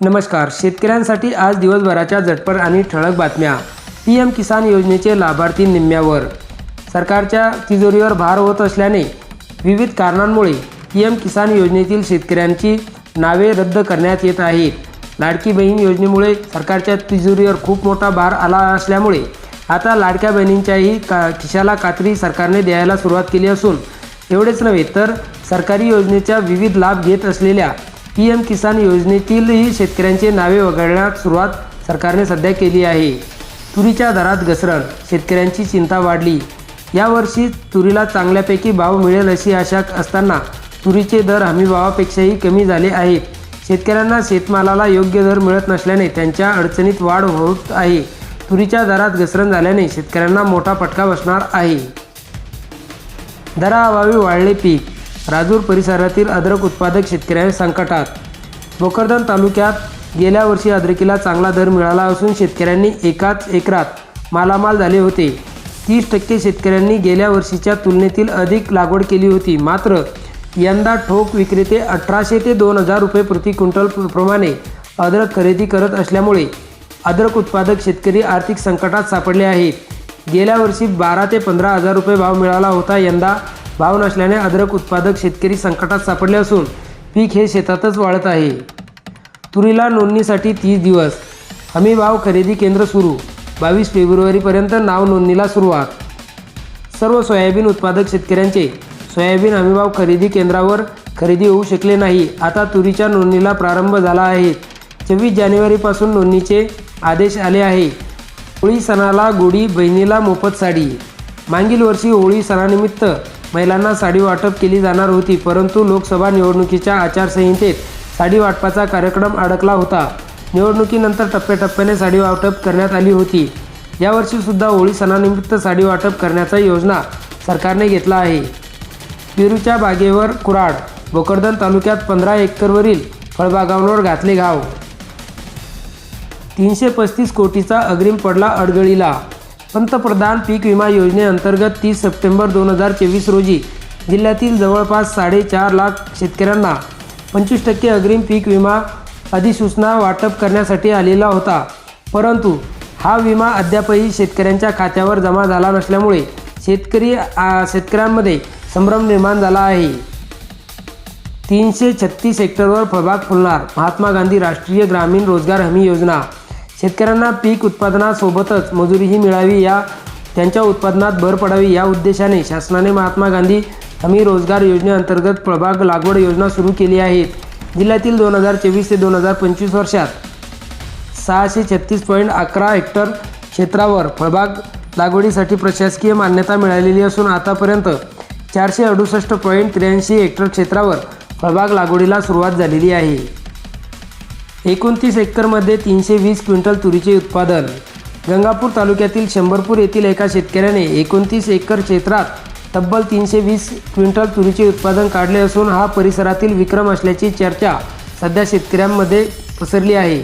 नमस्कार. शेतकऱ्यांसाठी आज दिवसभराच्या झटपट आणि ठळक बातम्या. पी एम किसान योजनेचे लाभार्थी निम्म्यावर. सरकारच्या तिजोरीवर भार होत असल्याने विविध कारणांमुळे पी एम किसान योजनेतील शेतकऱ्यांची नावे रद्द करण्यात येत आहेत. लाडकी बहीण योजनेमुळे सरकारच्या तिजोरीवर खूप मोठा भार आला असल्यामुळे आता लाडक्या बहिणींच्याही का खिशाला कात्री सरकारने द्यायला सुरुवात केली असून एवढेच नव्हे तर सरकारी योजनेच्या विविध लाभ घेत असलेल्या पी एम किसान योजनेतीलही शेतकऱ्यांचे नावे वगळण्यास सुरुवात सरकारने सध्या केली आहे. तुरीच्या दरात घसरण शेतकऱ्यांची चिंता वाढली. यावर्षी तुरीला चांगल्यापैकी भाव मिळेल अशी आशा असताना तुरीचे दर हमीभावापेक्षाही कमी झाले आहेत. शेतकऱ्यांना शेतमालाला योग्य दर मिळत नसल्याने त्यांच्या अडचणीत वाढ होत आहे. तुरीच्या दरात घसरण झाल्याने शेतकऱ्यांना मोठा फटका बसणार आहे. दराअभावी वाढले पीक राजूर परिसरातील अद्रक उत्पादक शेतकऱ्यांच्या संकटात. भोकरदन तालुक्यात गेल्या वर्षी अद्रकीला चांगला दर मिळाला असून शेतकऱ्यांनी एकाच एकरात मालामाल झाले होते. तीस टक्के शेतकऱ्यांनी गेल्या वर्षीच्या तुलनेतील अधिक लागवड केली होती. मात्र यंदा ठोक विक्रेते अठराशे ते दोन हजार रुपये प्रति क्विंटल प्रमाणे अद्रक खरेदी करत असल्यामुळे अद्रक उत्पादक शेतकरी आर्थिक संकटात सापडले आहेत. गेल्या वर्षी बारा ते पंधरा हजार रुपये भाव मिळाला होता. यंदा भाव नसल्याने अद्रक उत्पादक शेतकरी संकटात सापडले असून पीक हे शेतातच वाढत आहे. तुरीला नोंदणीसाठी तीस दिवस. हमी भाव खरेदी केंद्र सुरू. बावीस फेब्रुवारीपर्यंत नाव नोंदणीला सुरुवात. सर्व सोयाबीन उत्पादक शेतकऱ्यांचे सोयाबीन हमीभाव खरेदी केंद्रावर खरेदी होऊ शकले नाही. आता तुरीच्या नोंदणीला प्रारंभ झाला आहे. चोवीस जानेवारीपासून नोंदणीचे आदेश आले आहे. होळी सणाला गोडी बहिणीला मोफत साडी. मागील वर्षी होळी सणानिमित्त महिलांना साडी वाटप केली जाणार होती परंतु लोकसभा निवडणुकीच्या आचारसंहितेत साडी वाटपाचा कार्यक्रम अडकला होता. निवडणुकीनंतर टप्प्याटप्प्याने साडी वाटप करण्यात आली होती. यावर्षीसुद्धा होळी सणानिमित्त साडी वाटप करण्याचा योजना सरकारने घेतला आहे. पेरूच्या बागेवर कुराड भोकरदन तालुक्यात पंधरा एकरवरील फळबागांवर घातले घाव. तीनशे पस्तीस कोटीचा अग्रिम पडला अडगळीला. पंतप्रधान पीक विमा योजनेअंतर्गत तीस सप्टेंबर दोन हजार चोवीस रोजी जिल्ह्यातील जवळपास साडेचार लाख शेतकऱ्यांना पंचवीस टक्के अग्रिम पीक विमा अधिसूचना वाटप करण्यासाठी आलेला होता. परंतु हा विमा अद्यापही शेतकऱ्यांच्या खात्यावर जमा झाला नसल्यामुळे शेतकरी शेतकऱ्यांमध्ये संभ्रम निर्माण झाला आहे. तीनशे छत्तीस हेक्टरवर फळबाग फुलणार महात्मा गांधी राष्ट्रीय ग्रामीण रोजगार हमी योजना शेतकऱ्यांना पीक उत्पादनासोबतच मजुरीही मिळावी या त्यांच्या उत्पादनात भर पडावी या उद्देशाने शासनाने महात्मा गांधी हमी रोजगार योजनेअंतर्गत फळबाग लागवड योजना सुरू केली आहे जिल्ह्यातील दोन हजार चोवीस ते दोन हजार पंचवीस वर्षात सहाशे छत्तीस पॉईंट अकरा हेक्टर क्षेत्रावर फळबाग लागवडीसाठी प्रशासकीय मान्यता मिळालेली असून आतापर्यंत चारशे अडुसष्ट पॉईंट त्र्याऐंशी हेक्टर क्षेत्रावर फळबाग लागवडीला सुरुवात झालेली आहे. एकोणतीस एकरमध्ये तीनशे वीस क्विंटल तुरीचे उत्पादन. गंगापूर तालुक्यातील शंभरपूर येथील एका शेतकऱ्याने एकोणतीस एकर क्षेत्रात तब्बल तीनशे वीस क्विंटल तुरीचे उत्पादन काढले असून हा परिसरातील विक्रम असल्याची चर्चा सध्या शेतकऱ्यांमध्ये पसरली आहे.